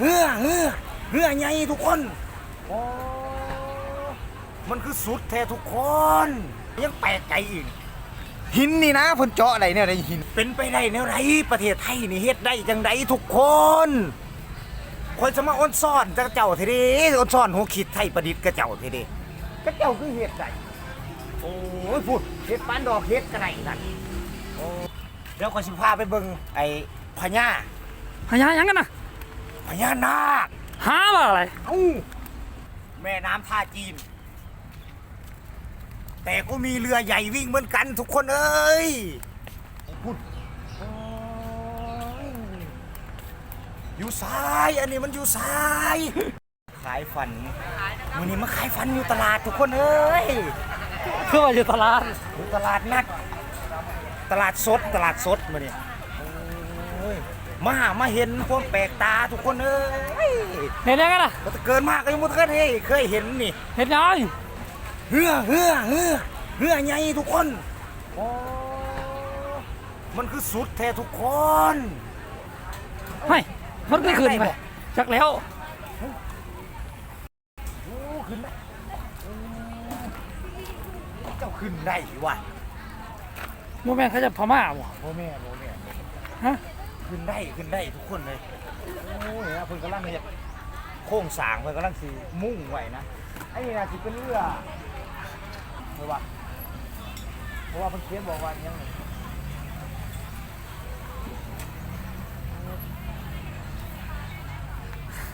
เฮือเฮือเฮือใหญ่ทุกคนโอ้มันคือสุดแท้ทุกคน ยังแปลกใจอีก หินนี่นะเพิ่นเจาะอะไรเนี่ยอะได้หิน เป็นไปได้แนวไรประเทศไทยนี่เฮ็ดได้จังไดทุกคนคนจะมาอ้อนซ่อนจักเจ้าทีเดีอ้อนซ่อนหัวขิดไทยประดิษฐ์กระเจ้าทีเดีกระเจ้าคือเฮ็ดได้โอ้ยพูดเฮ็ดปานดอกเฮ็ดกระไรนั่นเดี๋ยวก็สิพาไปเบิ่งไอ้พญาพญายังกันนะ พญานาคหาว่าอะไร เอ้าแม่น้ำท่าจีน แต่ก็มีเรือใหญ่วิ่งเหมือนกันทุกคนเอ้ยพูดโอ้ยอยู่ซ้าย อันนี้มันอยู่ซ้าย ขายฝันวันนี้มาขายฝันอยู่ตลาดทุกคนเอ้ยคือว่าอยู่ตลาดอยู่ตลาดนัด ตลาดสด ตลาดสดมาเนี่ยโอ้ย มามาเห็นความแปลกตาทุกคนเอ้ยเห็นยังกันนะก็เกินมากก็ยังไม่เคยเห็นเคยเห็นนี่เห็นยังเฮือเฮือเฮือเฮือใหญ่ทุกคนโอ้มันคือสุดแท้ทุกคนไม่มันไม่ขึ้นไปจักแล้วโอ้ขึ้นได้โอ้เจ้าขึ้นได้วะโมแมนเขาจะพม่าบ่โมแม่โมแม่ฮะ ขึ้นได้ขึ้นได้ทุกคนเลยโอ้ยนะเพิ่นกำลังเฮ็ดโค้งสางเพิ่นกำลังสิมุ่งไหวนะไอ้นี่น่าสิเป็นเรือเพราะว่าเพราะว่าเพิ่นเขียนบอกว่าอยัง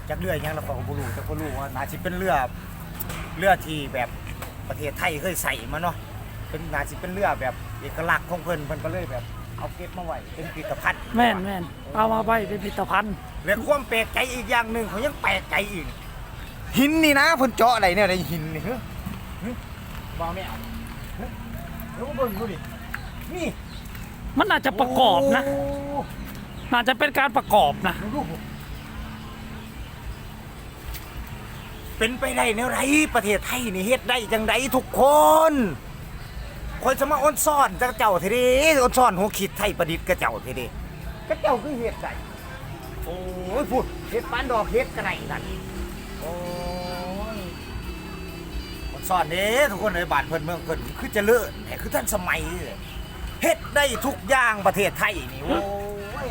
จากเรือยังเราก็บ่รู้แต่ก็รู้ว่านาสิเป็นเรือเรือที่แบบประเทศไทยเคยใส่มาเนาะเป็นนาสิเป็นเรือแบบเอกลักษณ์ของเพิ่นเพิ่นก็เลยแบบ เอาเก็บมาไว้เป็นพิพิธภัณฑ์แม่นแม่นเอามาใบเป็นพิพิธภัณฑ์และความแปลกใจอีกอย่างหนึ่งเขายังแปลกใจอีก หินนี่นะเพิ่นเจาะอะไรเนี่ยในหินนี่เฮ้ยเฮ้ยบ่าวแม่เอาเฮ้ยเดี๋ยวมาเบิ่งดูดินี่มันน่าจะประกอบนะโน่าจะเป็นการประกอบนะ ดูดูเป็นไปได้แนวไรประเทศไทยนี่เฮ็ดได้จังไดทุกคน คนจะมาอ้อนซ่อนจักเจ้าทีเดีอ้อนซ่อนหัวขิดไทยประดิษฐ์กระเจ้าทีเดีกระเจ้าคือเฮ็ดได้โอ้ยพูดเฮ็ดปานดอกเฮ็ดกระไรนั่นโอ้ยอ้นซ่อนเด้ทุกคนในบ้านเพิ่นเมืองเพิ่นคือเจริญแต่คือท่านสมัยเลยเฮ็ดได้ทุกอย่างประเทศไทยนี่โอ้ย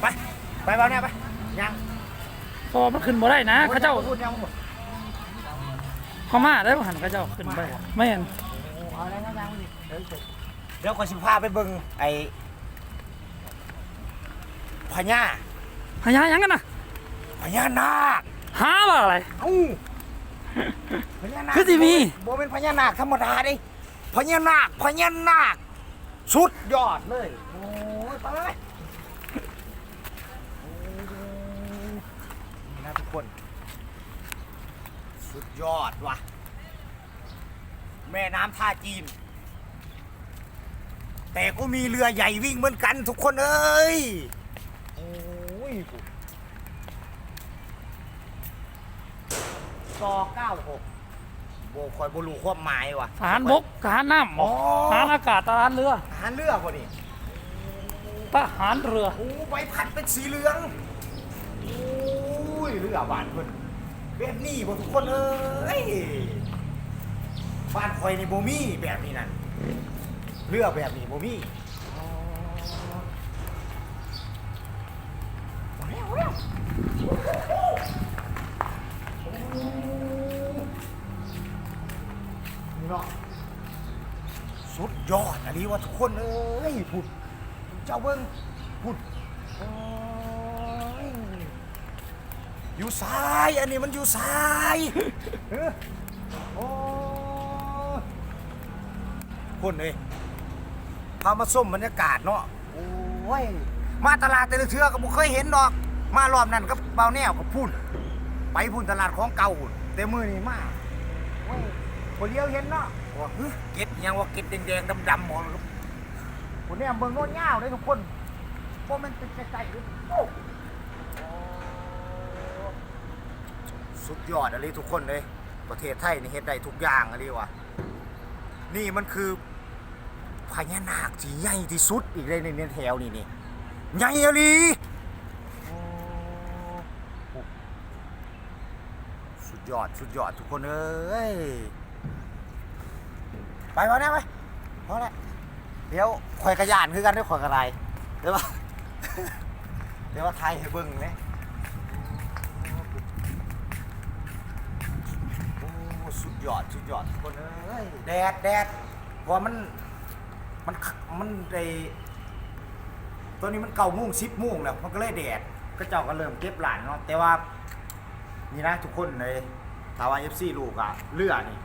ไปไปบ้านเนี่ยไป ยังเพราะว่ามันขึ้นบ่ได้นะเขาเจ้าพูดยังหมดพม่าได้บ่หันเขาเจ้าขึ้นไปไม่เห็นเอาแล้วยังยังดิเดี๋ยวจบเดี๋ยวก็สิพาไปเบิ่งไอ้พญาพญายังกันนะพญานาคหาว่าอะไรเอ้าพญานาคคือสิมีบ่เป็นพญานาคธรรมดาเดิพญานาคพญานาคสุดยอดเลยโอ้ยไปเลยโอ้ยนี่นะทุกคน สุด ยอดว่ะ แม่น้ำท่าจีน แต่ก็มีเรือใหญ่วิ่งเหมือนกันทุกคนเอ้ย โอ้ยซอ96โบคอยบรูความหมายว่ะ ทหารบกทหารน้ำอ๋อทหารอากาศทหารเรือทหารเรือพอดีทหารเรือ โอ้ใบพัดเป็นสีเหลือง โอ้ย เรือบานเพิ่น แบบนี้บ่ทุกคนเอ้ยบ้านคอยในโบมี่แบบนี้นั่นเรือแบบนี้โบมี่อ๋อเอาแล้าวนี่เนาะสุดยอดอันนี้ว่าทุกคนเอ้ยพูดเจ้าเบิ้งพูดโอ้ย อยู่ซ้าย อันนี้มันอยู่ซ้ายเออโอ้ยคนเอ้ยพามาส้มบรรยากาศเนาะ โอ้ย มาตลาดแต่ละเทือก็บ่เคยเห็นดอก มารอบนั้นก็เบาแนวกับพุ่น ไปพุ่นตลาดของเก่าพุ่นแต่มือนี่มาโอ้ยคนเดียวเห็นเนาะว่าเฮ้ยเก็ดยังว่าเก็ดแดงๆดำๆหมดเลยคนเนี้เบิ่งโน่นเงาวเลยทุกคนเพราะมันเป็นไกลๆเลยโอ้ สุดยอดอะไรทุกคนเลย ประเทศไทยนี่เฮ็ดได้ทุกอย่างอะไรวะนี่มันคือพญานาคที่ใหญ่ที่สุดอีกเลยในแถวนี่นี่ใหญ่อะลีโอ้โหสุดยอดสุดยอดทุกคนเอ้ยไปพอแล้วไปพอแล้วเดี๋ยวคอยกระยานคือกันด้วยคอยกระไรเดี๋ยวว่าเดี๋ยวว่าไทยให้เบิ่งเนี่ย ยอดสุดยอดทุกคนเอ้ยแดดแดดเพราะมันมันมันไอตัวนี้มันเก่ามุ่งสิบมุ่งแล้วมันก็เลยแดดก็เจ้าก็เริ่มเก็บหลานเนาะแต่ว่านี่นะทุกคนเลยถาวาเอฟซีลูกอะเลือนี่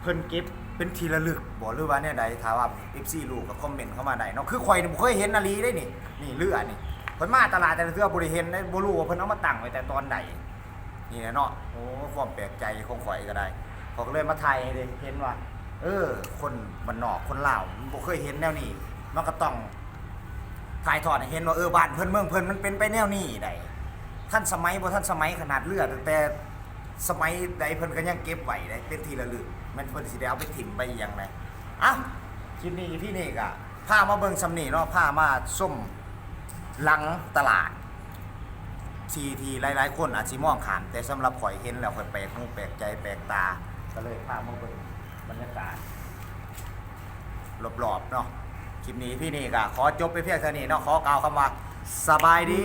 เพิ่นเก็บเป็นทีละลึกบอกหรือว่าเนี่ยใดถ้าว่า FC ลูกก็คอมเมนต์เข้ามาได้เนาะคือข่อยนี่บ่เคยเห็นนาลีได้นี่นี่เรือนี่เพิ่นมาตลาดแต่เทื่อบ่ได้เห็นได้บรูว่าเพิ่นเอามาตั้งไว้แต่ตอนใดนี่แหละเนาะโอ้ความแปลกใจของข่อยก็ได้ เขาก็เลยมาถ่ายให้ได้เห็นว่า เออ คนบ้านนอกคนลาวมันบ่เคยเห็นแนวนี้มันก็ต้องถ่ายทอดให้เห็นว่าเออบ้านเพิ่นเมืองเพิ่นมันเป็นไปแนวนี้ได้ท่านสมัยบ่ท่านสมัยขนาดเรือตั้งแต่สมัยใดเพิ่นก็ยังเก็บไว้ได้เป็นทีละลึกมันเพิ่นสิได้เอาไปถิ่มไปอหยังไงอะคลิปนี้พี่นี่ก็พามาเบิ่งสำนีเนาะพามาส้มหลังตลาด ทีทีหลายๆ คนอาจสิมองขาม แต่สำหรับข่อยเห็นแล้วข่อยแปลกหูแปลกใจแปลกตา ก็เลยพามาเบิ่งบรรยากาศรอบๆเนาะคลิปนี้พี่นี่ก็ขอจบไปเพียงเท่านี้เนาะขอกล่าวคำว่าสบายดี